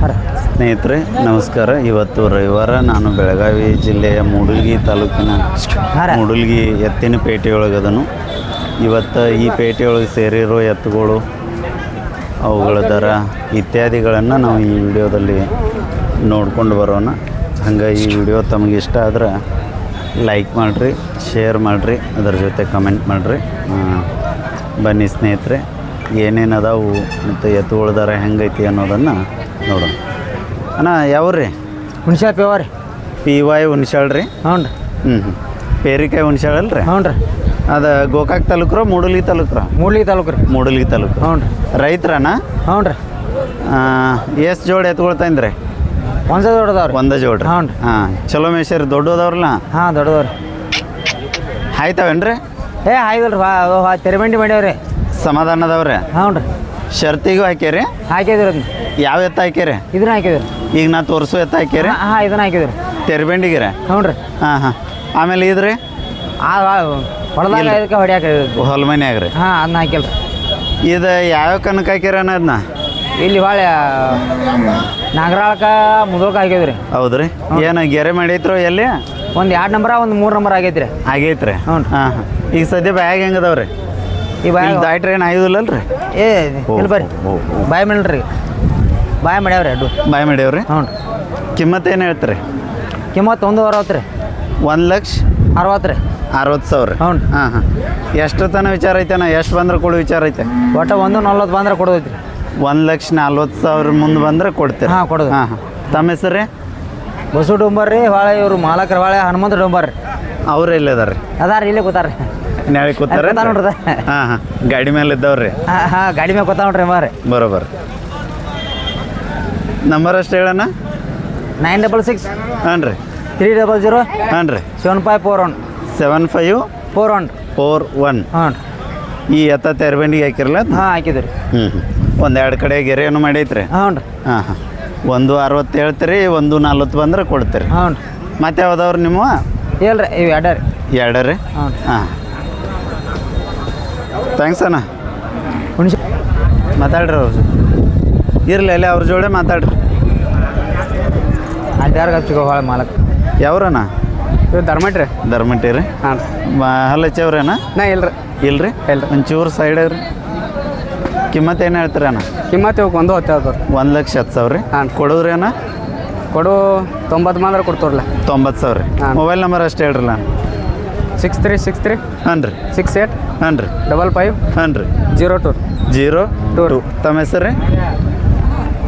ಸ್ನೇಹಿತರೆ ನಮಸ್ಕಾರ. ಇವತ್ತು ರವಿವಾರ ನಾನು ಬೆಳಗಾವಿ ಜಿಲ್ಲೆಯ ಮೂಡಲ್ಗಿ ತಾಲೂಕಿನ. ಮೂಡಲ್ಗಿ ಎತ್ತಿನ ಪೇಟೆಯೊಳಗದನು. ಇವತ್ತು ಈ ಪೇಟೆಯೊಳಗೆ ಸೇರಿರೋ ಎತ್ತುಗಳು ಅವುಗಳ ದರ ಇತ್ಯಾದಿಗಳನ್ನು ನಾವು ಈ ವಿಡಿಯೋದಲ್ಲಿ ನೋಡ್ಕೊಂಡು ಬರೋಣ. ಹಂಗೆ ಈ ವಿಡಿಯೋ ತಮಗೆ ಇಷ್ಟ ಆದ್ರೆ ಲೈಕ್ ಮಾಡಿರಿ ಶೇರ್ ಮಾಡಿರಿ ಅದರ ಜೊತೆ ಕಮೆಂಟ್ ಮಾಡಿರಿ. ಬನ್ನಿ ಸ್ನೇಹಿತರೆ ಏನೇನು ಅದಾವು ಮತ್ತು ಎತ್ತುಗಳ ದರ ಹೆಂಗೈತಿ ಅನ್ನೋದನ್ನು ನೋಡೋಣ ಅಣ್ಣ ಯಾವ್ರಿ ಹುಣ್ಸೆ ಪೇವ ರೀ ಪಿ ವಾಯ್ ಹುಣ್ಸಾಳ್ ರೀ ಹ್ಞೂ ರೀ ಹ್ಞೂ ಹ್ಞೂ ಪೇರಿಕಾಯಿ ಹುಣ್ಸಾಳ್ ಅಲ್ರಿ ಹ್ಞೂ ರೀ ಅದು ಗೋಕಾಕ್ ತಾಲೂಕ್ರ ಮೂಡಲಿ ತಾಲೂಕ್ರ? ಮೂಡ್ಲಿ ತಾಲೂಕು ರೀ ಮೂಡಲಿ ತಾಲೂಕು ಹ್ಞೂ ರೀ ರೈತರಣ್ಣ ಹ್ಞೂ ರೀ ಎಷ್ಟು ಜೋಡಿ ಎತ್ಕೊಳ್ತಾಯಿದ್ರಿ ಒಂದೇ ದೊಡ್ಡದವ್ರಿ ಒಂದ ಜೋಡ್ರಿ ಹ್ಞೂ ರೀ. ಹಾಂ ಚಲೋ ಮೇಷರಿ ದೊಡ್ಡ ಅದಾವ್ರಲ್ಲ? ಹಾಂ ದೊಡ್ಡದವ್ರಿ ಆಯ್ತಾವೇನ್ರಿ ಏ ಆಯ್ದಲ್ರಿ ಬಾ ತೆರೆಬಂಡಿ ಮಾಡ್ಯಾವ್ರಿ ಸಮಾಧಾನ ಅದಾವ್ರಿ ಹ್ಞೂ ರೀ ಶರ್ತಿಗೂ ಹಾಕ್ಯಾರಿ? ಹಾಕಿದ್ರು ಅದನ್ನ ಯಾವ ಎತ್ತ ಹಾಕ್ಯಾರಿ? ಇದನ್ನ ಹಾಕಿದ್ರು ಈಗ ನಾ ತೋರಿಸೋ ಎತ್ತ ಹಾಕ್ಯಾರಿ. ಹಾಂ ಇದನ್ನ ಹಾಕಿದ್ರಿ ತೆರಬೆಂಡಿಗಿರ? ಹ್ಞೂ ರೀ ಹಾಂ ಹಾಂ. ಆಮೇಲೆ ಇದ್ರಿ? ಆ ಹೊಡೆದಾಗ. ಇದಕ್ಕೆ ಹೊಡ್ಯಾಕ ಹೊಲ್ಮನ್ಯಾಗ ರೀ ಹಾಂ ಅದನ್ನ ರೀ ಇದು ಯಾವ್ಯಾವ ಕನಕ ಹಾಕ್ಯಾರ ಅನ್ನೋದನ್ನ ಇಲ್ಲಿ ಭಾಳ ನಾಗರಾಳಕ ಮುದೋಳ್ಕ ಹಾಕಿದ್ರಿ ಹೌದ್ರಿ. ಏನು ಗೆರೆ ಮಾಡೈತ್ರೋ ಎಲ್ಲಿ? ಒಂದು ಎರಡು ನಂಬರ ಒಂದು ಮೂರು ನಂಬರ್ ಆಗೈತ್ರಿ. ಆಗೈತ್ರಿ. ಹ್ಞೂ ಹಾಂ ಹಾಂ. ಈಗ ಸದ್ಯ ಬ್ಯಾಗ್ ಹೆಂಗೆ ಇಲ್ಲಿ ದಾಟ್ರಿ ಏನು ಆಯ್ದಿಲ್ಲಲ್ರಿ? ಏ ಇಲ್ಲಿ ಬರ್ರಿ. ಬಾಯ್ ಮೇಲ್ರಿ. ಬಾಯ್ ಮಾಡ್ಯಾವ್ರಿ ಅಡ್ಡು. ಬಾಯ್ ಮಾಡ್ಯಾವ್ರಿ? ಹ್ಞೂ ರೀ. ಕಿಮ್ಮತ್ತು ಏನು ಹೇಳ್ತೀರಿ? ಕಿಮ್ಮತ್ತು ಒಂದು ಅರವತ್ತು ರೀ. ಒಂದು ಲಕ್ಷ? ಅರವತ್ತು ರೀ. ಅರವತ್ತು ಸಾವಿರ? ಹ್ಞೂ ರೀ. ಹಾಂ ಹಾಂ. ಎಷ್ಟು ತನ ವಿಚಾರ ಐತೆನ ಎಷ್ಟು ಬಂದ್ರೆ ಕೊಡು ವಿಚಾರ ಐತೆ? ಒಟ್ಟು ಒಂದು ನಲ್ವತ್ತು ಬಂದ್ರೆ ಕೊಡೋದೈತಿ ರೀ ಒಂದು ಲಕ್ಷ ನಲ್ವತ್ತು ಸಾವಿರ ಮುಂದೆ ಬಂದ್ರೆ ಕೊಡ್ತೀರಿ. ಹಾಂ, ಕೊಡೋದು. ಹಾಂ ಹಾಂ. ತಮ್ಮ ಹೆಸರು ರೀ ಬಸ್ಸು ಡೊಂಬರ್ ರೀ ಹೊಳೆ ಇವರು ಮಾಲಕರ ಹೊಳೆ ಹನುಮಂತ ಡೊಂಬರ್. ರೀ ಅವ್ರು ಎಲ್ಲಿದಾರ ರೀ ಅದಾರ ಇಲ್ಲೇ ಕೂತಾರ ರೀ ನಾಳೆ ಕೂತಾರ ಕೂತಾರ ನೋಡ್ರಿ. ಹಾಂ ಹಾಂ. ಗಾಡಿ ಮೇಲೆ ಇದ್ದವ್ರಿ ಹಾಂ ಹಾಂ ಗಾಡಿ ಮೇಲೆ ಕೂತಾವ ನೋಡ್ರಿ ಮಾರಿ ಬರೋಬರ್. ನಂಬರ್ ಅಷ್ಟು ಹೇಳಣ್ಣ? ನೈನ್ ಡಬಲ್ ಸಿಕ್ಸ್ ಹಾಂ ರೀ. ತ್ರೀ ಡಬಲ್ ಜೀರೋ ಹಾಂ ರೀ. Seven five four one seven five four one four one ಹಾಂ. ಈ ಎತ್ತ ತೆರಬಂಡಿಗೆ ಹಾಕಿರಲ್ಲ ಹಾಂ ಹಾಕಿದ್ರಿ ಹ್ಞೂ ಹ್ಞೂ ಒಂದೆರಡು ಕಡೆ ಗೆರೆಯನ್ನು ಮಾಡೈತ್ರಿ. ಹ್ಞೂ ರೀ. ಹಾಂ ಹಾಂ. ಒಂದು ಅರವತ್ತು ಹೇಳ್ತೀರಿ ಒಂದು ನಲ್ವತ್ತು ಬಂದ್ರೆ ಕೊಡ್ತೀರಿ. ಹ್ಞೂ ರೀ. ಮತ್ತೆ ಯಾವ್ದವ್ರು ನಿಮ್ಮ? ಇಲ್ರಿ ಇವು ಎಡ ರೀ. ಹಾಂ ರೀ? ಹ್ಞೂ ಹಾಂ. ಥ್ಯಾಂಕ್ಸ್ ಅಣ್ಣ. ಹುಣ್ಸೆ ಮಾತಾಡ್ರಿ ಅವ್ರ. ಇರಲಿ ಅಲ್ಲೇ ಅವ್ರ ಜೋಡೆ ಮಾತಾಡ್ರಿ. ಅಡ್ಡಾರ್ಗ ಹಚ್ಚಿಗೋ ಭಾಳ ಮಾಲಕ್? ಯಾವ್ರಣ್ಣ? ಇವು ಧರ್ಮಟ್ ರೀ? ಧರ್ಮಟ್ಟಿ ರೀ. ಹಾಂ ಹಲ್ಲಚ್ಚವ್ರೇನ ನಾ ಇಲ್ರಿ. ಇಲ್ರಿ? ಇಲ್ರಿ. ಒಂಚೂರು ಸೈಡ್ ರೀ ಕಿಮ್ಮತ್ತು ಏನು ಹೇಳ್ತೀರಿ ಅಣ್ಣ? ಕಿಮ್ಮತ್ತು ಇವಕ್ಕೆ ಒಂದು ಹತ್ತು ಹೇಳ್ತಾರೆ ಒಂದು ಲಕ್ಷ ಹತ್ತು ಸಾವಿರ ರೀ? ಹಾಂ. ಕೊಡೋದ್ರಿ ಅಣ್ಣ ಕೊಡು ತೊಂಬತ್ತು ಮಾತ್ರ ಕೊಡ್ತಾರಲ್ಲ ತೊಂಬತ್ತು ಸಾವಿರ ರೀ. ಹಾಂ. ಮೊಬೈಲ್ ನಂಬರ್ ಅಷ್ಟು ಹೇಳ್ರಲ್ಲ ಸಿಕ್ಸ್ ತ್ರೀ ಸಿಕ್ಸ್ ತ್ರೀ ಹಾಂ ರೀ. ಸಿಕ್ಸ್ ಏಟ್ ಹಾಂ ರೀ. ಡಬಲ್ ಫೈವ್ ಹಾಂ ರೀ. Zero two zero two. Two ತಮ್ಮ ಹೆಸರು ರೀ?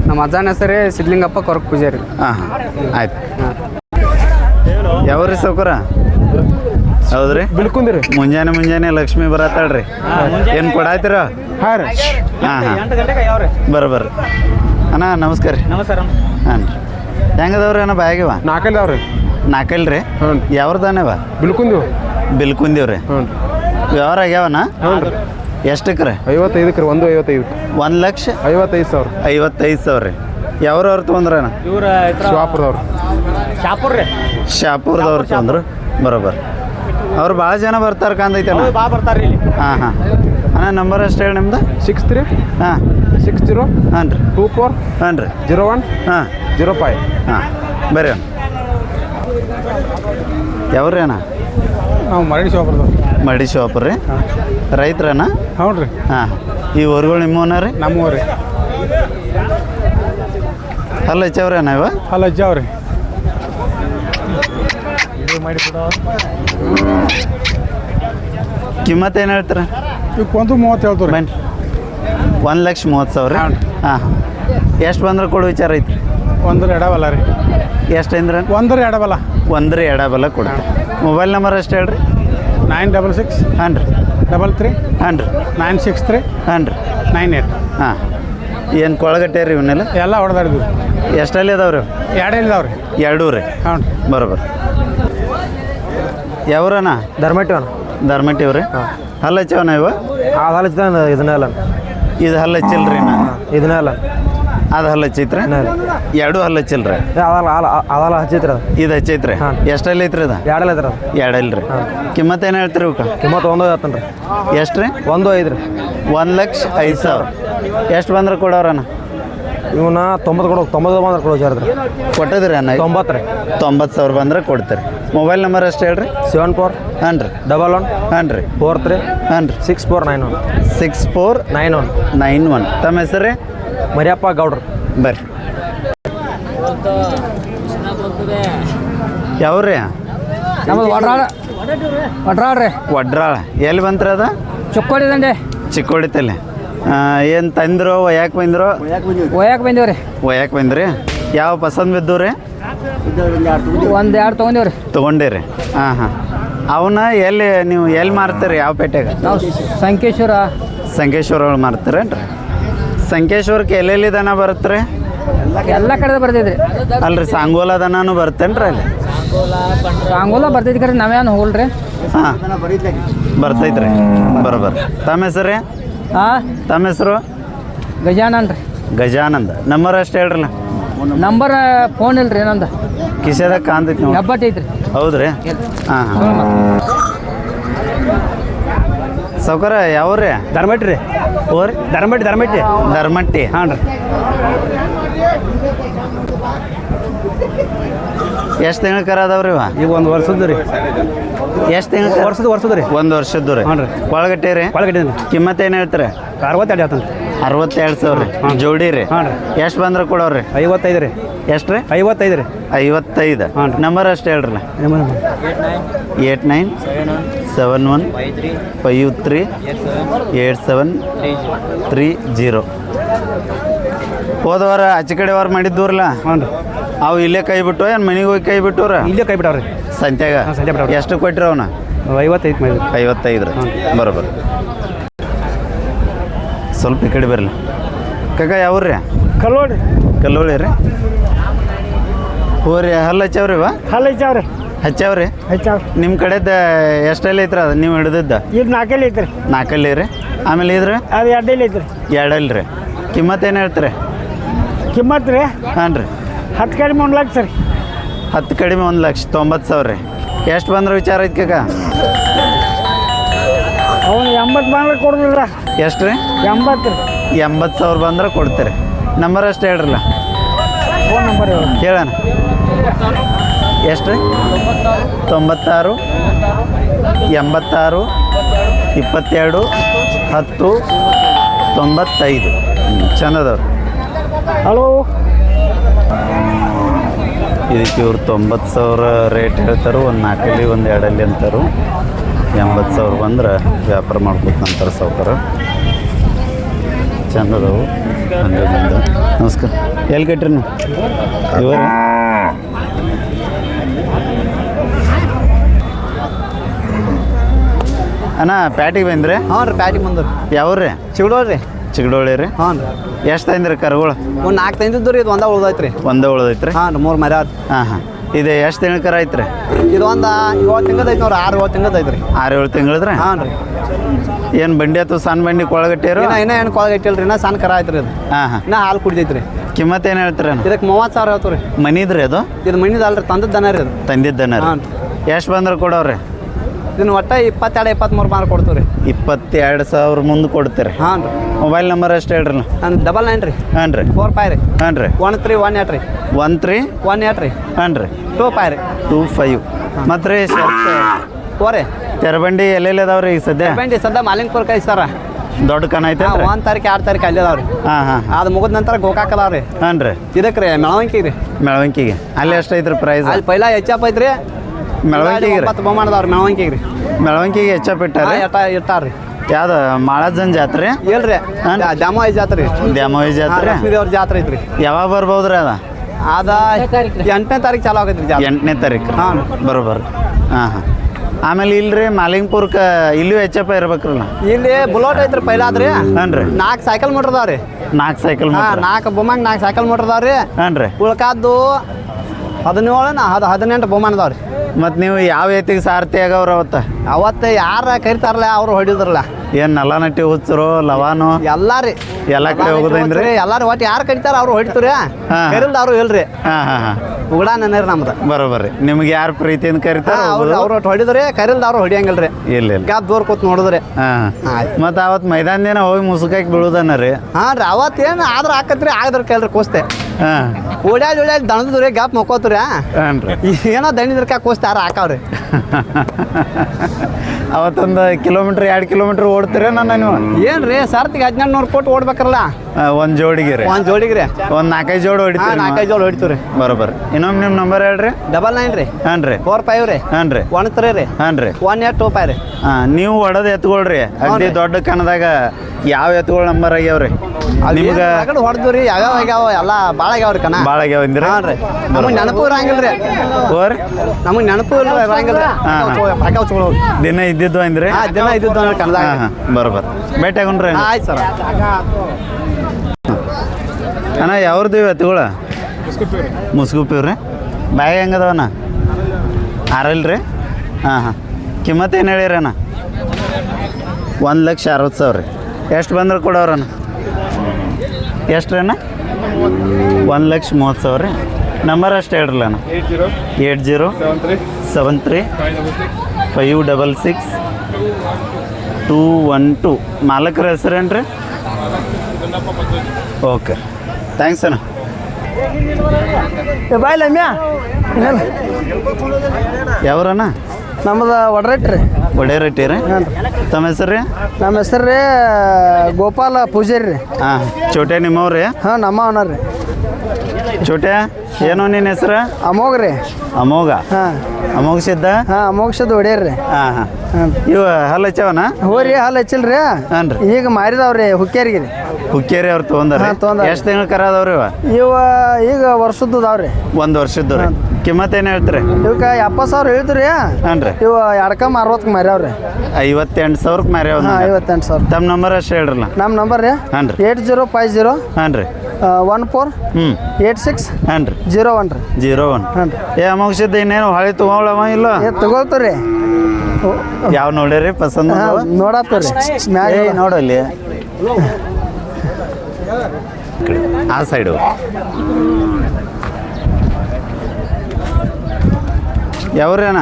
ನಮ್ಮ ಅಜ್ಜನ ಹೆಸರೇ ಸಿದ್ಲಿಂಗಪ್ಪ ಕೊರಕ್ ಪೂಜಾರಿ ಹಾಂ ಹಾಂ. ಆಯ್ತು. ಯಾವ್ರಿ ಸೌಕರ ಹೌದ್ರಿ? ಬಿಲ್ಕುಂದಿರಿ ಮುಂಜಾನೆ ಮುಂಜಾನೆ ಲಕ್ಷ್ಮಿ ಬರತ್ತಾಳ್ರಿ. ಏನು ಕೊಡಾಯ್ತಿರ? ಹಾಂ ರೀ. ಹಾಂ ಹಾಂ. ಎಂಟು ಗಂಟೆಗೆ ಯಾವ ರೀ ಬರ್ರಿ ಬರ್ರಿ ಅಣ್ಣ ನಮಸ್ಕಾರ ರೀ. ನಮಸ್ಕಾರ ಹಾಂ ರೀ. ಹೆಂಗದವ್ರಿ ಅಣ್ಣ ಬ್ಯಾಗಿವ? ನಾಲ್ಕೈಲ್ ರೀ? ಹ್ಞೂ ಯಾವ್ರದಾನೇವ ಬಿಲ್ಕುಂದಿವು ಬಿಲ್ಕುಂದಿವ್ರಿ ಹ್ಞೂ ವ್ಯವಹಾರ ಆಗ್ಯಾವನ ಹ್ಞೂ ರೀ ಎಷ್ಟಕ್ಕೆ ರೀ ಐವತ್ತೈದಕ್ಕೆ ರೀ ಒಂದು ಐವತ್ತೈದು. ಒಂದು ಲಕ್ಷ? ಐವತ್ತೈದು ಸಾವಿರ. ಐವತ್ತೈದು ಸಾವಿರ ರೀ. ಯಾವ್ರವ್ರು ತೊಗೊಂಡ್ರಣ್ಣ? ಇವ್ರ ಶಿವಾಪುರದವ್ರು ಶಾಪುರ ರೀ. ಶಾಪುರದವ್ರು ತೊಗೊಂಡ್ರು? ಬರೋಬ್ಬರ ಅವ್ರು ಭಾಳ ಜನ ಬರ್ತಾರೆ ಕಾಂದೈತೆ ಬಾ ಬರ್ತಾರೆ ಇಲ್ಲಿ. ಹಾಂ ಹಾಂ. ಅಣ್ಣ ನಂಬರ್ ಅಷ್ಟು ಹೇಳಿ ನಿಮ್ದು? ಸಿಕ್ಸ್ ತ್ರೀ ಹಾಂ. ಸಿಕ್ಸ್ ಜೀರೋ ಹಾಂ ರೀ. ಟೂ ಫೋರ್ ಹಾಂ ರೀ. ಜೀರೋ ಒನ್ ಹಾಂ. ಜೀರೋ ಫೈವ್ ಹಾಂ. ಬರ್ರಿ ಅಣ್ಣ. ಯಾವ್ರಿ ಅಣ್ಣ? ನಾವು ಮರಡಿ ಶಾಪ್ ರೀ? ರೈತರನ? ಹ್ಞೂ ರೀ ಹಾಂ. ಈ ಊರುಗಳು ನಿಮ್ಮವನ ರೀ? ನಮ್ಮೂರಿ ಅಲ್ಲ ಹಚ್ಚವ್ರಿ ಅಣ್ಣ ಇವ? ಅಲ್ಲ ಹಚ್ಚವ್ರಿ. ಅವ್ರಿ ಕಿಮ್ಮತ್ತು ಏನು ಹೇಳ್ತಾರೆ ಒಂದು ಮೂವತ್ತು ಹೇಳ್ತಾರೆ ಬನ್ನಿ ಒಂದು ಲಕ್ಷ ಮೂವತ್ತು ಸಾವಿರ ಹಾಂ. ಎಷ್ಟು ಬಂದ್ರೆ ಕೊಡು ವಿಚಾರ ಐತಿ ಒಂದ್ರ ಎಡಬಲ್ಲ ರೀ. ಎಷ್ಟು ಅಂದ್ರೆ ಒಂದ್ರ ಎಡಬಲ್ಲ ಒಂದ್ರ ಎಡಬಲ ಕೊಡ್ತೀವಿ ಮೊಬೈಲ್ ನಂಬರ್ ಅಷ್ಟು ಹೇಳ್ರಿ? ನೈನ್ ಡಬಲ್ ಸಿಕ್ಸ್ ಹಾಂ ರೀ ಡಬಲ್ ತ್ರೀ ಹಂಡ್ರಿ ರೀ ನೈನ್ ಸಿಕ್ಸ್ ತ್ರೀ ಹಂಡ್ರಿ ರೀ ನೈನ್ ಏಟ್. ಹಾಂ. ಏನು ಕೊಳಗಟ್ಟೆ ರೀ ಇವನ್ನೆಲ್ಲ? ಎಲ್ಲ ಹೊಡೆದಾಡಿದ್ವಿ. ಎಷ್ಟಲ್ಲಿ ಅದಾವ್ರಿ ಎರಡೇ ಇದಾವ್ರಿ ಎರಡೂ ರೀ? ಹ್ಞೂ ರೀ ಬರೋಬರ್. ಯಾವ್ರಣ್ಣ? ಧರ್ಮಟ್ಟಿ ಅಣ್ಣ ಧರ್ಮಟ್ಟಿವ್ರಿ ಹಲ್ಲ ಹಚ್ಚವನ ಇವ? ಆ ಹಲಚ್ದ ಇದನ್ನೇ ಅಲ್ಲ ಇದು ಹಲ್ಲ ರೀ ನಾ ಇದನ್ನೇ ಅಲ್ಲ ಅದು ಹಲ್ಲು ಹಚ್ಚೈತ್ರಿ? ಎರಡು ಹಲ್ಲು ಹಚ್ಚಿಲ್ರಿ? ಅದಲ್ಲ ಅದಲ್ಲ ಹಚ್ಚೈತ್ರಿ ಅದು. ಇದು ಹಚ್ಚೈತ್ರಿ. ಎಷ್ಟಲ್ಲಿ ಐತ್ರಿ ಅದು ಎರಡಲ್ಲ ಐತ್ರಿ ಅದು. ಎರಡಲ್ರಿ ಕಿಮ್ಮತ್ ಏನು ಹೇಳ್ತೀರಿ ಇವಕ್ಕೆ ಕಿಮ್ಮತ್ ಒಂದು ಐತನ್ರಿ ಎಷ್ಟು ರೀ ಒಂದು ಐದು ರೀ ಒಂದು ಲಕ್ಷ ಐದು ಸಾವಿರ. ಎಷ್ಟು ಬಂದ್ರೆ ಕೊಡೋರಣ್ಣ? ಇವನ್ನ ತೊಂಬತ್ತು ಕೊಡೋ ತೊಂಬತ್ತು ಬಂದ್ರೆ ಕೊಡೋ ಸರ್ ಕೊಟ್ಟದ್ರಿ ಅಣ್ಣ? ತೊಂಬತ್ತು ರೀ. ತೊಂಬತ್ತು ಸಾವಿರ ಬಂದ್ರೆ ಕೊಡ್ತೀರಿ. ಮೊಬೈಲ್ ನಂಬರ್ ಎಷ್ಟು ಹೇಳ್ರಿ? ಸೆವೆನ್ ಫೋರ್ ಹಾಂ ರೀ. ಡಬಲ್ ಒನ್ ಹಾಂ ರೀ. ಫೋರ್ ತ್ರೀ ಹಾಂ ರೀ. Six four nine one. Six four nine one. Nine one. ತಮ್ಮ ಹೆಸರು ರೀ? ಮರಿಯಪ್ಪ ಗೌಡ್ರು. ಬರ್ರಿ. ಯಾವ್ರಿ? ನಮ್ಮದು ವಡ್ರಾಳ. ವಡ್ರಾಳ ರೀ. ವಡ್ರಾಳ. ಎಲ್ಲಿ ಬಂತ್ರಿ ಅದು? ಚಿಕ್ಕೋಡಿದಂಡೆ ಚಿಕ್ಕೋಡಿತಲ್ಲಿ ಏನು ತಂದ್ರು ಒಯ್ಯಾಕೆ ಬಂದ್ರು? ಒಯ್ಯಾಕೆ ಬಂದಿವಿ ರೀ ಒಯ್ಯಾಕೆ ಬಂದ್ರಿ. ಯಾವ ಪಸಂದ್ ಬಿದ್ದು ರೀ ಒಂದು ಎರಡು ತೊಗೊಂಡೀವ್ರಿ. ತೊಗೊಂಡಿರಿ. ಹಾಂ ಹಾಂ. ಅವನ್ನ ಎಲ್ಲಿ ನೀವು ಎಲ್ಲಿ ಮಾರ್ತೀರಿ? ಯಾವ ಪೇಟೆಗೆ? ನಾವು ಸಂಕೇಶ್ವರ. ಸಂಕೇಶ್ವರ ಒಳಗೆ ಮಾರ್ತೀರೇನ್ರಿ? ಸಂಕೇಶ್ವರಕ್ಕೆ ಎಲ್ಲೆಲ್ಲಿ ದನ ಬರುತ್ತೆ ರೀ ಎಲ್ಲ ಕಡೆ ಬರ್ತೈತ್ರಿ ಅಲ್ರಿ ಸಾಂಗೋಲ ದನನೂ ಬರ್ತೇನ್ರಿ ಅಲ್ಲಿ? ಸಾಂಗೋಲ ಬರ್ತೈತಿ ಕರೆ ನಾವೇನು ಹೋಗಲ್ರಿ? ಹಾಂ ಬರ್ತೈತ್ರಿ ಬರೋಬರ್. ತಮ್ಮ ಹೆಸರು? ರೀ ಹಾಂ ತಮ್ಮ ಹೆಸರು? ಗಜಾನನ್ ರೀ. ಗಜಾನಂದ. ನಂಬರ್ ಅಷ್ಟೇ ಹೇಳ್ರಲ್ಲ? ನಂಬರ್ ಫೋನ್ ಇಲ್ರಿ ನಂದು. ಕಿಸೆದಾಗ ಕಾಣ್ತೈತಿ ನೀವು ಹೆಬ್ಬಟ್ಟು ಐತ್ರಿ. ಹೌದ್ರಿ? ಹಾಂ ಹಾಂ. ಸೌಕರ ಯಾವ್ರಿ? ಧರ್ಮಟ್ಟಿ ರೀ ಓರಿ ಧರ್ಮಟ್ಟಿ ಧರ್ಮಟ್ಟಿ. ಧರ್ಮಟ್ಟಿ ಹಾಂ ರೀ. ಎಷ್ಟು ತಿಂಗಳ ಕರ ಅದಾವ್ರಿ ಇವ? ಈಗ ಒಂದು ವರ್ಷದ್ದು ರೀ. ಎಷ್ಟು ತಿಂಗಳ ವರ್ಷದ ವರ್ಷದ ರೀ. ಒಂದು ವರ್ಷದ್ದು ರೀ. ಹಾಂ ರೀ. ಒಳಗಟ್ಟೆ ರೀ? ಒಳಗಡೆ ಕಿಮ್ಮತ್ ಏನು ಹೇಳ್ತಾರೆ? ಅರವತ್ತೆರಡು ಹೇಳ್ತಾನೆ ಅರವತ್ತೆರಡು ಸಾವಿರ ರೀ. ಜೋಡಿ ರೀ. ಹಾಂ ರೀ. ಎಷ್ಟು ಬಂದ್ರೆ ಕೊಡೋರಿ ಐವತ್ತೈದು ರೀ. ಎಷ್ಟು ರೀ? ಐವತ್ತೈದು ರೀ. ಐವತ್ತೈದು. ನಂಬರ್ ಅಷ್ಟು ಹೇಳ್ರಿ eight nine. Seven one five three eight seven three zero. ಹೋದವಾರ ಆಚೆ ಕಡೆ ವಾರ ಮಾಡಿದ್ದೂರಲ್ಲ? ಹ್ಞೂ ಅವು ಇಲ್ಲೇ ಕೈ ಬಿಟ್ಟು ಏನು ಮನೆಗೆ ಹೋಗಿ ಕೈ ಬಿಟ್ಟವ್ರ ಇಲ್ಲೇ ಕೈ ಬಿಟ್ಟವ್ರಿ. ಸಂತ್ಯಾಗ. ಎಷ್ಟು ಕೊಟ್ರಿ ಅವನ? ಐವತ್ತೈದು ಮೈದು ಐವತ್ತೈದು ರೀ ಬರೋಬ್ಬರ ಸ್ವಲ್ಪ ಈ ಕಡೆ ಬರಲಿ. ಕಗ ಯಾವ್ರಿ ಕಲ್ಲೋಳಿ ಕಲ್ಲೋಳಿ. ರೀ ಹೋರಿ ಹಲ್ಲು ಹಚ್ಚಾವ್ರಿ ವಾ ಹಲ್ಲ ಐಚಾವ್ರಿ ಹಚ್ಚವ್ರಿ? ಐಚಾವ್ರಿ ನಿಮ್ಮ ಕಡೆದ ಎಷ್ಟಲ್ಲಿ ಐತ್ರ ಅದು? ನೀವು ಹಿಡಿದಿದ್ದ? ಇದು ನಾಲ್ಕಲ್ಲಿ ಐತ್ರಿ. ನಾಲ್ಕಲ್ಲಿ ರೀ. ಆಮೇಲೆ ಇದ್ರಿ? ಅದು ಎರಡಲ್ಲಿ ಐತ್ರಿ. ಎರಡಲ್ಲಿ ರೀ. ಕಿಮ್ಮತ್ ಏನು ಹೇಳ್ತೀರಿ? ಕಿಮ್ಮತ್ ರೀ. ಹಾಂ ರೀ. ಹತ್ತು ಕಡಿಮೆ ಒಂದು ಲಕ್ಷ ರೀ. ಹತ್ತು ಕಡಿಮೆ ಒಂದು ಲಕ್ಷ ತೊಂಬತ್ತು ಸಾವಿರ ರೀ. ಎಷ್ಟು ಬಂದ್ರೆ ವಿಚಾರ ಐತಿ ಕಾಕ? ಅವನು ಎಂಬತ್ತು ಬಂದ್ರೆ ಕೊಡೋದಿಲ್ಲ ಎಷ್ಟು ರೀ? ಎಂಬತ್ತು ರೀ. ಎಂಬತ್ತು ಸಾವಿರ ಬಂದ್ರೆ ಕೊಡ್ತೀರಿ. ನಂಬರ್ ಅಷ್ಟು ಹೇಳ್ರಲ್ಲ. ಫೋನ್ ನಂಬರ್ ಹೇಳಿ ಹೇಳೋಣ. ಎಷ್ಟು ರೀ ತೊಂಬತ್ತಾರು ಎಂಬತ್ತಾರು ಇಪ್ಪತ್ತೆರಡು ಹತ್ತು ತೊಂಬತ್ತೈದು. ಚೆನ್ನದವ್ರು ಹಲೋ ಇದಕ್ಕೆ ಇವ್ರು ತೊಂಬತ್ತು ಸಾವಿರ ರೇಟ್ ಹೇಳ್ತಾರೆ ಒಂದು ನಾಲ್ಕಲ್ಲಿ ಒಂದು ಎರಡಲ್ಲಿ ಅಂತಾರೆ. ಎಂಬತ್ತು ಸಾವಿರ ಬಂದ್ರೆ ವ್ಯಾಪಾರ ಮಾಡ್ಕೊತ ಅಂತಾರೆ ಸಾವ್ಕಾರ. ಚಂದದವು ನಮಸ್ಕಾರ. ಎಲ್ಲಿ ಕಟ್ಟ್ರಿ ನೀವು? ಇವರು? ಅಣ್ಣ ಪ್ಯಾಟಿಗೆ ಬಂದ್ರೆ? ಹಾಂ ರೀ ಪ್ಯಾಟಿಗೆ ಬಂದ್ರು ಯಾವ್ರಿ ಚಿಗಡೋಳ್ರಿ ಚಿಗಡೋಳಿ ರೀ. ಹಾಂ ರೀ. ಎಷ್ಟು ತಂದ್ರಿ ಕರುಗಳು? ಒಂದು ನಾಲ್ಕು ತಂದಿದ್ದು ರೀ ಇದು ಒಂದ ಉಳ್ದೈತೆ ರೀ. ಒಂದೇ ರೀ ಹಾಂ ರೀ ಮೂರು ಮರ ಆತು. ಹಾಂ ಹಾಂ. ಇದು ಎಷ್ಟು ತಿಂಗಳ ಕರ ಐತ್ರಿ? ಇದು ಒಂದು ಏಳು ತಿಂಗದ ಐತೆ ನೋಡ್ರಿ ಆರು ಏಳು ತಿಂಗದ ಐತ್ರಿ. ರೀ ಆರು ಏಳು ತಿಂಗಳದ್ರಿ ಹಾಂ ರೀ. ಏನು ಬಂಡಿ ಅಥವಾ ಸಣ್ಣ ಬಂಡಿ ಕೊಳಗಟ್ಟಿರು ಇನ್ನ ಇನ್ನೂ ಏನು ಕೊಳಗಟ್ಟಿಲ್ಲ ರೀ ಇನ್ನೂ ಸಣ್ಣ ಕರ ಐತ್ರಿ ಅದು. ಹಾಂ ಹಾಂ. ಇನ್ನೂ ಹಾಲು ಕುಡಿದೈತೆ ರೀ ಕಿಮ್ಮತ್ ಏನು ಹೇಳ್ತೀರ ಇದಕ್ಕೆ ಮೂವತ್ತು ಸಾವಿರ ಹೇಳ್ತು ರೀ ಮನಿದ್ರಿ ಅದು? ಇದು ಮಣ್ಣಿದ ರೀ ತಂದದ್ದು ದನ ರೀ? ಅದು ತಂದಿದ್ದನ. ಎಷ್ಟು ಬಂದ್ರೆ ಕೊಡೋರಿ ಇದನ್ನ ಒಟ್ಟು ಇಪ್ಪತ್ತೆರಡು ಇಪ್ಪತ್ತ್ಮೂರು ಮಾರು ಕೊಡ್ತೀವಿ ರೀ ಇಪ್ಪತ್ತೆರಡು ಸಾವಿರ ಮುಂದೆ ಕೊಡ್ತೀರಿ. ಹಾಂ ರೀ. ಮೊಬೈಲ್ ನಂಬರ್ ಎಷ್ಟು ಹೇಳ್ರಿ? ನಾನು ಡಬಲ್ ನೈನ್ ರೀ. ಹಾಂ ರೀ. ಫೋರ್ ಫೈವ್ ರೀ. ಹಾಂ ರೀ. ಒನ್ ತ್ರೀ ಒನ್ ಏಟ್ ರೀ. ಒನ್ ತ್ರೀ ಒನ್ ಏಟ್ ರೀ. ಹಾಂ ರೀ. ಟೂ ಫೈವ್ ರೀ. ಟೂ ಫೈವ್ ಮತ್ತು ರೀ ಫೋರ್ ತೆರಬಂಡಿ ಎಲ್ಲೆಲ್ಲಿ ಅದಾವ್ರಿ ಈಗ ಸದ್ಯ? ಬಂಡಿ ಸದ್ಯ ಮಾಲಿಂಗ್ಪುರ ಕೈ ಸರ. ದೊಡ್ಡ ಕಣ ಐತೆ ಒಂದು ತಾರೀಕು ಎರಡು ತಾರೀಕು ಅಲ್ಲಿ ಅದಾವ ರೀ ಹಾಂ ಹಾಂ. ಅದು ಮುಗಿದ ನಂತರ ಗೋಕಾಕ್ ಅದಾವ ರೀ ಹಾಂ ರೀ. ಇದಕ್ಕೆ ರೀ ಮೆಳವಂಕಿ ರೀ. ಮೆಳವಂಕಿಗೆ. ಅಲ್ಲಿ ಎಷ್ಟು ಐತ್ರಿ ಪ್ರೈಸ್ ಅಲ್ಲಿ ಪೈಲ ಹೆಚ್ಚಪ್ಪ ಐತ್ರಿ. ಮೆಳವಂಕಿಗೆ ರೀ ಒಂಬತ್ತು ಬೊಮ್ಮಣ್ಣದವ್ರಿ ಮೆಳವಂಕಿಗೆ ರೀ. ಮೆಳವಂಕಿಗೆ ಹೆಚ್ಚಪ್ಪ ಇಟ್ಟಾರ ಎಟ ಇಟ್ಟ ಇಟ್ಟಾರ ರೀ ಯಾವ್ದು ಮಾಳಾಜನ್ ಜಾತ್ರೆ? ಇಲ್ರಿ ಹಾಂ? ದ್ಯಾಮ ಐದು ಜಾತ್ರೆ. ರೀ ದ್ಯಾಮೋಯಿ ಜಾತ್ರೆ? ದೇವ್ರ ಜಾತ್ರೆ ಐತ್ರಿ. ಯಾವಾಗ ಬರ್ಬೋದ್ರಿ ಅದ? ಅದ ಎಂಟನೇ ತಾರೀಕು ಚಾಲು ಆಗೈತ್ರಿ ಜಾತ್ರೆ. ಎಂಟನೇ ತಾರೀಕು. ಹಾಂ. ಬರೋಬರ್. ಹಾಂ ಹಾಂ. ಆಮೇಲೆ ಇಲ್ರಿ ಮಾಲಿಂಗ್ಪುರ್ಕ ಇಲ್ಲೂ ಹೆಚ್ಚಪ್ಪ ಇರ್ಬೇಕ್ರಲ್ಲ? ಇಲ್ಲಿ ಬುಲೋಟ್ ಐತ್ರಿ ಪೈಲಾದ್ರಿ. ಹ್ಞೂ ರೀ. ನಾಲ್ಕು ಸೈಕಲ್ ಮೋಟರ್ ಅದಾವ್ರಿ. ನಾಲ್ಕು ಸೈಕಲ್ ನಾಲ್ಕು ಬೊಮ್ಮಂಗ್ ನಾಲ್ಕು ಸೈಕಲ್ ಮೋಟರ್ ಅದಾವ್ರಿ. ಹನ್ರಿ ಉಳ್ಕಾದ್ದು ಹದಿನೇಳು ಹದಿನೆಂಟು ಬೊಮ್ಮನ್ ಅದಾವ್ರಿ. ಮತ್ತು ನೀವು ಯಾವ ಏತಿಗೆ ಸಾರಥಿ ಆಗವ್ರ ಅವತ್ತ? ಅವತ್ತು ಯಾರ ಕರಿತಾರಲ್ಲ ಅವ್ರು ಹೊಡಿದ್ರಲ್ಲ? ಏನು ನಲ್ಲ ನಟ್ಟಿ ಹುಚ್ಚರು ಲವಾನು? ಎಲ್ಲಾರಿ. ಎಲ್ಲ ಕಡೆ ಹೋಗೋದೇನ್ರಿ ಎಲ್ಲಾರು ಒಟ್ಟು ಯಾರು ಕಡಿತಾರ ಅವ್ರು ಹೊಡಿತೀರಿ. ಕರಿಲ್ದ ಅವ್ರು ಇಲ್ರಿ. ಹಾಂ ಹಾಂ ಹಾಂ. ಉಗುಳ ನೆನರಿ ನಮ್ದು. ಬರೋಬರ್ರಿ ನಿಮ್ಗೆ ಯಾರು ಪ್ರೀತಿಯಿಂದ ಕರಿತಾರ ಅವ್ರು ಅವ್ರು ಒಟ್ಟು ಹೊಡಿದ್ರಿ ಕರಿಲ್ದ ಅವ್ರು ಹೊಡಿಯಂಗಿಲ್ರಿ. ಇಲ್ಲ ಇಲ್ಲ. ಗ್ಯಾಪ್ ದೂರ ಕೂತ್ ನೋಡಿದ್ರಿ. ಹಾಂ. ಮತ್ತು ಅವತ್ತು ಮೈದಾನ ದಿನ ಹೋಗಿ ಮುಸುಕಾಕಿ ಬೀಳುದನ್ನ ರೀ? ಹಾಂ ರೀ ಅವತ್ತೇನು ಆದ್ರ ಹಾಕತ್ರಿ ಆಗದ್ರ ಕೇಳ್ರಿ ಕೋಸ್ತೆ. ಹಾಂ. ಓಡ್ಯಾಡಿ ಓಡ್ಯಾಡಿ ದಣದ್ರಿ ಗ್ಯಾಪ್ ಮಕ್ಕೋತ್ರಿ ಹಾಂ? ರೀ ಏನೋ ದಣಿದ್ರಕ ಕೋಸ್ತೆ ಯಾರು ಹಾಕಾವ್ರಿ? ಅವತ್ತೊಂದು ಕಿಲೋಮೀಟ್ರ್ ಎರಡು ಕಿಲೋಮೀಟ್ರ್ ಓಡ್ತೀರ ನಾನು ಏನು ರೀ ಸರ್ತಿಗೆ ಹದಿನೆಂಟು ನೂರು ಕೋಟಿ ಓಡ್ಬೇಕಲ್ಲ ಒಂದು ಜೋಡಿಗೆ ರೀ ಒಂದ್ ರೀ ಒಂದು ನಾಲ್ಕೈದು ಜೋಡಿ ಹೊಡಿತೀವಿ ಹೊಡಿತೀರಿ ನಾಲ್ಕೈದು ಜೋಡಿ ಹೊಡಿತೀವಿ ರೀ ಬರೋಬ್ಬರ ಇನ್ನೊಮ್ಮೆ ನಿಮ್ಮ ನಂಬರ್ ಹೇಳ್ರಿ. ಡಬಲ್ ನೈನ್ ರೀ. ಹಾಂ ರೀ. ಫೋರ್ ಫೈವ್ ರೀ. ಹಾಂ ರೀ. ಒನ್ ತ್ರೀ ರೀ. ಹಾಂ ರೀ. ಒನ್ ಏಟ್ ಟೂ ಫೈವ್ ರೀ. ಹಾಂ ನೀವು ಹೊಡೆದು ಎತ್ಕೊಳ್ರಿ. ಅಗದಿ ದೊಡ್ಡ ಕಣದಾಗ ಯಾವ ಎತ್ಕೊಳ್ ನಂಬರ್ ಆಗ್ಯಾವ್ರಿ? ರೀ ನಿಮ್ಗೆ ಹೊಡೆದು ರೀ ಯಾವ್ಯಾವ ಆಗ್ಯಾವ ಎಲ್ಲ ಭಾಳ ಆಗ್ಯಾವ್ರಿ ಕಣ. ಭಾಳ ಆಗ್ಯಾವಂದಿರ ಹಾಂ ರೀ. ನಮಗೆ ನೆನಪು ಇರಂಗಿಲ್ಲ ರೀ ಓರ್ ನಮಗೆ ನೆನಪು ಇರಂಗಿಲ್ಲ ಹಾ, ದಿನ ಇದ್ದಿದ್ದು ಅಂದ್ರಿ? ಹಾಂ ದಿನ ಇದ್ದಿದ್ದು ಕಣದಾಗ. ಹಾಂ ಬರೋಬರ್. ಭೇಟಿ ಆಗೋಣ್ರಿ. ಆಯ್ತು ಸರ್. ಅಣ್ಣ ಯಾವ್ದು ಎತ್ತುಗಳ ಮುಸ್ಗುಪ್ಪಿವ್ ರೀ ಬ್ಯಾಗ್ ಹೆಂಗದವಣ್ಣ ಆರಲ್ ರೀ ಹಾಂ ಹಾಂ. ಕಿಮ್ಮತ್ತು ಏನು ಹೇಳಿರಿ ಅಣ್ಣ? ಒಂದು ಲಕ್ಷ ಅರವತ್ತು ಸಾವಿರ. ರೀ ಎಷ್ಟು ಬಂದ್ರೆ ಕೊಡೋರಣ್ಣ ಎಷ್ಟು ರೀ ಅಣ್ಣ? ಒಂದು ಲಕ್ಷ ಮೂವತ್ತು ಸಾವಿರ. ರೀ ನಂಬರ್ ಅಷ್ಟು ಹೇಳ್ರಲ್ಲ ಅಣ್ಣ. Eight zero seven three five double six two one two. ಮಾಲಕರ ಹೆಸರೇನು ರೀ ಓಕೆ. ಥ್ಯಾಂಕ್ಸ್ ಅಣ್ಣ. ಬಾಯ್ ಲಮ್ಯ. ಯಾವ್ರಣ್ಣ? ನಮ್ಮದು ಒಡ್ರಟ್ ರೀ. ಒಡೆಯರಟ್ಟಿ ರೀ? ತಮ್ಮ ಹೆಸರು ರೀ? ನಮ್ಮ ಹೆಸರು ರೀ ಗೋಪಾಲ ಪೂಜಾರಿ ರೀ. ಹಾಂ ಚೋಟೆ ನಿಮ್ಮವ್ರಿ ಹಾಂ ನಮ್ಮ ಅವನ ರೀ. ಚೋಟೆ ಏನು ನಿನ್ನ ಹೆಸರು? ಅಮೋಗ ರೀ. ಅಮೋಘ? ಹಾಂ. ಅಮೋಘ ಸಿದ್ದ? ಹಾಂ ಅಮೋಘ ಸಿದ್ದ ಒಡೆಯರ್ ರೀ. ಹಾಂ ಹಾಂ. ಇವ ಹಾಲು ಹಚ್ಚವನ? ಹೋರಿ ಹಾಲು ಹಚ್ಚಿಲ್ರಿ. ಹಾಂ ರೀ ಈಗ ಮಾರಿದವ್ರಿ ಹುಕ್ಕೇರಿಗೆ ರೀ. ಹುಕ್ಕೇರಿ ಅವ್ರು ತೊಗೊಂಡಾರ? ಹಾ. ಎಷ್ಟು ತಿಂಗಳು ಕರ ಅದಾವ್ರಿ ಇವ? ಇವ ಈಗ ವರ್ಷದ್ದು ಅದಾವ್ರಿ. ಒಂದು ವರ್ಷದ್ದು ರೀ. ಏನ್ ಏನು ಹೇಳ್ತೀರಿ? ಇವಕ್ಕೆ ಎಪ್ಪತ್ತು ಸಾವಿರ ಹೇಳ್ತೀರಿ. ಹಾಂ ರೀ. ಇವ ಎಡ್ಕಮ್ ಅರವತ್ತಕ್ಕೆ ಮಾರ್ಯಾವ್ರಿ. ಐವತ್ತೆಂಟು ಸಾವಿರಕ್ಕೆ ಮಾರಿ ಹಾಂ ಐವತ್ತೆಂಟು ಸಾವಿರ. ತಮ್ಮ ನಂಬರ್ ಅಷ್ಟು ಹೇಳ್ರಲ್ಲ. ನಮ್ಮ ನಂಬರ್ ರೀ? ಹಾಂ ರೀ. Eight zero five zero. ಹಾಂ ರೀ. One four. ಹ್ಞೂ ಏಟ್ ಸಿಕ್ಸ್. ಹಾಂ ರೀ. ಜೀರೋ ಒನ್ ರೀ. Zero one. ಹಾಂ ರೀ. ಏ ಅಮೋಘ ಸಿದ್ಧ ಇನ್ನೇನು ಹೊಳೆ ತೊಗೊಳವ ಇಲ್ಲ? ಏ ತಗೊಳ್ತೀರಿ ಯಾವ ನೋಡಿರಿ ಪಸಂದ್ ನೋಡಿ ನೋಡತ್ತೀರಿ ಏ ಮ್ಯಾಗ ನೋಡಲ್ಲಿ. ಆ ಸೈಡು. ಯಾವ್ರಿ ಅಣ್ಣ?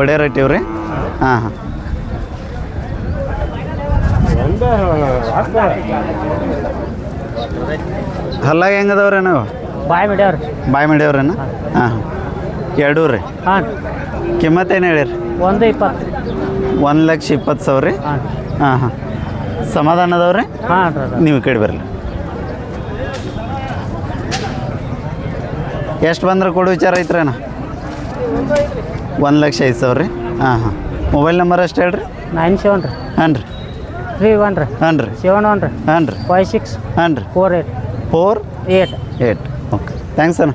ಒಡೆಯರಟ್ಟಿವ್ರಿ ಹಾಂ ಹಾಂ. ಹಲ್ಲಾಗ ಹೆಂಗದವ್ರಿ ನಾವು ಬಾಯ್ ಮಾಡ್ಯಾವ್ರಿ ಬಾಯ್ ಮಾಡ್ಯಾವ್ರೇನ ಹಾಂ. ಹಾಂ ಎರಡೂ ರೀ? ಹಾಂ. ಕಿಮ್ಮತ್ತೇನು ಹೇಳಿರಿ? ಒಂದು ಇಪ್ಪತ್ತು. ಒಂದು ಲಕ್ಷ ಇಪ್ಪತ್ತು ಸಾವಿರ ರೀ? ಹಾಂ ಹಾಂ. ಸಮಾಧಾನ ಅದಾವ್ರಿ ಹಾಂ ನೀವು ಈ ಕಡೆ ಬರಲಿ ಎಷ್ಟು ಬಂದ್ರೆ ಕೊಡು ವಿಚಾರ ಐತ್ರಣ್ಣ ಒಂದು ಲಕ್ಷ ಐದು ಸಾವಿರ ರೀ? ಹಾಂ ಹಾಂ. ಮೊಬೈಲ್ ನಂಬರ್ ಅಷ್ಟು ಹೇಳ್ರಿ? ನೈನ್ ಸೆವೆನ್ ರೀ. ಹಾಂ ರೀ ತ್ರೀ ಒನ್ ರೀ. ಹಾಂ ರೀ ಸೆವೆನ್ ಒನ್ ರೀ. ಹಾಂ ರೀ ಫೈವ್ ಸಿಕ್ಸ್ ಹಾಂ ರೀ four eight four eight eight okay thanks ಅಣ್ಣ.